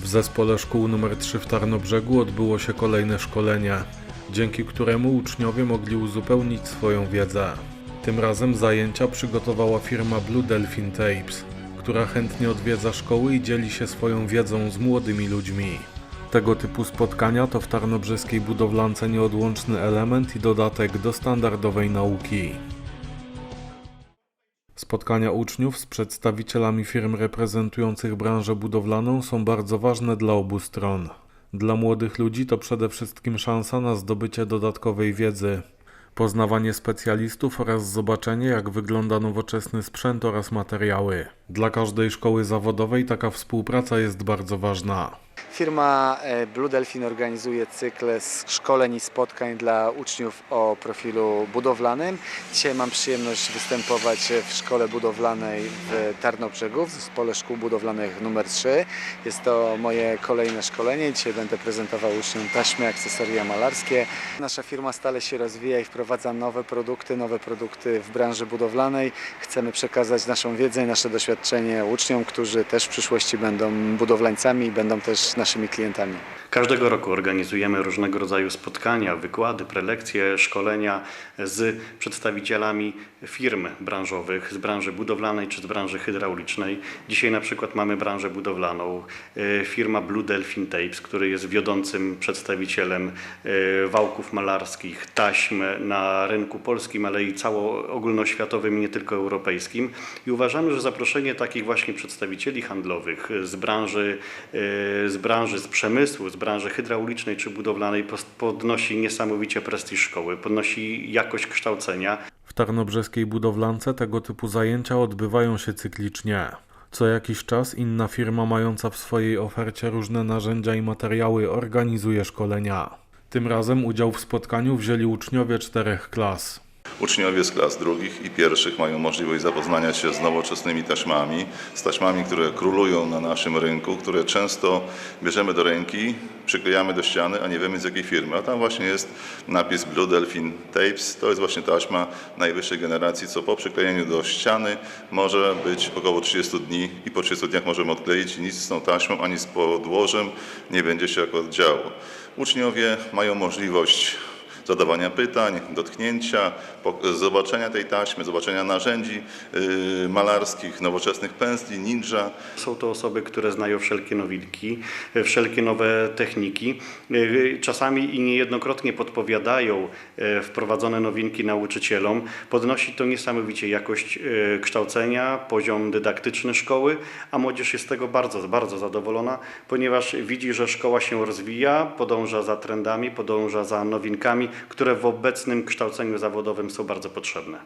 W zespole szkół nr 3 w Tarnobrzegu odbyło się kolejne szkolenie, dzięki któremu uczniowie mogli uzupełnić swoją wiedzę. Tym razem zajęcia przygotowała firma Blue Delphin Tapes, która chętnie odwiedza szkoły i dzieli się swoją wiedzą z młodymi ludźmi. Tego typu spotkania to w tarnobrzeskiej budowlance nieodłączny element i dodatek do standardowej nauki. Spotkania uczniów z przedstawicielami firm reprezentujących branżę budowlaną są bardzo ważne dla obu stron. Dla młodych ludzi to przede wszystkim szansa na zdobycie dodatkowej wiedzy, poznawanie specjalistów oraz zobaczenie, jak wygląda nowoczesny sprzęt oraz materiały. Dla każdej szkoły zawodowej taka współpraca jest bardzo ważna. Firma e, Blue Delphin organizuje cykl szkoleń i spotkań dla uczniów o profilu budowlanym. Dzisiaj mam przyjemność występować w szkole budowlanej w Tarnobrzegu, w Zespole Szkół Budowlanych nr 3. Jest to moje kolejne szkolenie. Dzisiaj będę prezentował uczniom taśmy, akcesoria malarskie. Nasza firma stale się rozwija i wprowadza nowe produkty, nowe produkty w branży budowlanej. Chcemy przekazać naszą wiedzę i nasze doświadczenie uczniom, którzy też w przyszłości będą budowlańcami i będą też naszymi klientami. Każdego roku organizujemy różnego rodzaju spotkania, wykłady, prelekcje, szkolenia z przedstawicielami firm branżowych, z branży budowlanej czy z branży hydraulicznej. Dzisiaj na przykład mamy branżę budowlaną, e, firma Blue Delphin Tapes, który jest wiodącym przedstawicielem e, wałków malarskich, taśm na rynku polskim, ale i cało ogólnoświatowym nie tylko europejskim. I uważamy, że zaproszenie takich właśnie przedstawicieli handlowych z branży, e, z branży, z przemysłu, z branży hydraulicznej czy budowlanej podnosi niesamowicie prestiż szkoły, podnosi jakość kształcenia. W tarnobrzeskiej budowlance tego typu zajęcia odbywają się cyklicznie. Co jakiś czas inna firma mająca w swojej ofercie różne narzędzia i materiały organizuje szkolenia. Tym razem udział w spotkaniu wzięli uczniowie czterech klas. Uczniowie z klas drugich i pierwszych mają możliwość zapoznania się z nowoczesnymi taśmami, z taśmami, które królują na naszym rynku, które często bierzemy do ręki, przyklejamy do ściany, a nie wiemy z jakiej firmy. A tam właśnie jest napis Blue Delphin Tapes. To jest właśnie taśma najwyższej generacji, co po przyklejeniu do ściany może być około 30 dni i po 30 dniach możemy odkleić nic z tą taśmą ani z podłożem nie będzie się jako działo. Uczniowie mają możliwość zadawania pytań, dotknięcia, zobaczenia tej taśmy, zobaczenia narzędzi yy, malarskich, nowoczesnych pędzli, ninja. Są to osoby, które znają wszelkie nowinki, e, wszelkie nowe techniki. E, Czasami i niejednokrotnie podpowiadają wprowadzone nowinki nauczycielom. Podnosi to niesamowicie jakość kształcenia, poziom dydaktyczny szkoły, a młodzież jest z tego bardzo, bardzo zadowolona, ponieważ widzi, że szkoła się rozwija, podąża za trendami, podąża za nowinkami, które w obecnym kształceniu zawodowym są bardzo potrzebne.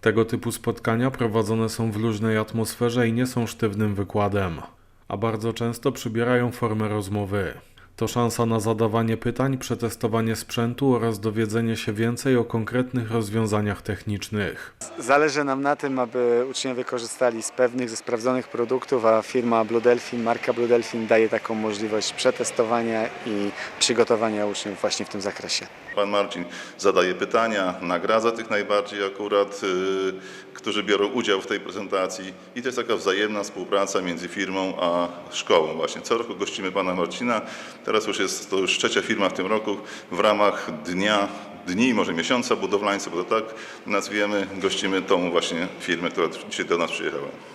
Tego typu spotkania prowadzone są w luźnej atmosferze i nie są sztywnym wykładem, a bardzo często przybierają formę rozmowy. To szansa na zadawanie pytań, przetestowanie sprzętu oraz dowiedzenie się więcej o konkretnych rozwiązaniach technicznych. Zależy nam na tym, aby uczniowie korzystali z pewnych, ze sprawdzonych produktów, a firma Blue Delphin, marka Blue Delphin daje taką możliwość przetestowania i przygotowania uczniów właśnie w tym zakresie. Pan Marcin zadaje pytania, nagradza tych najbardziej akurat, yy, którzy biorą udział w tej prezentacji i to jest taka wzajemna współpraca między firmą a szkołą. Właśnie co roku gościmy pana Marcina, teraz już jest to już trzecia firma w tym roku w ramach dnia, dni, może miesiąca budowlańców, bo to tak nazwiemy, gościmy tą właśnie firmę, która dzisiaj do nas przyjechała.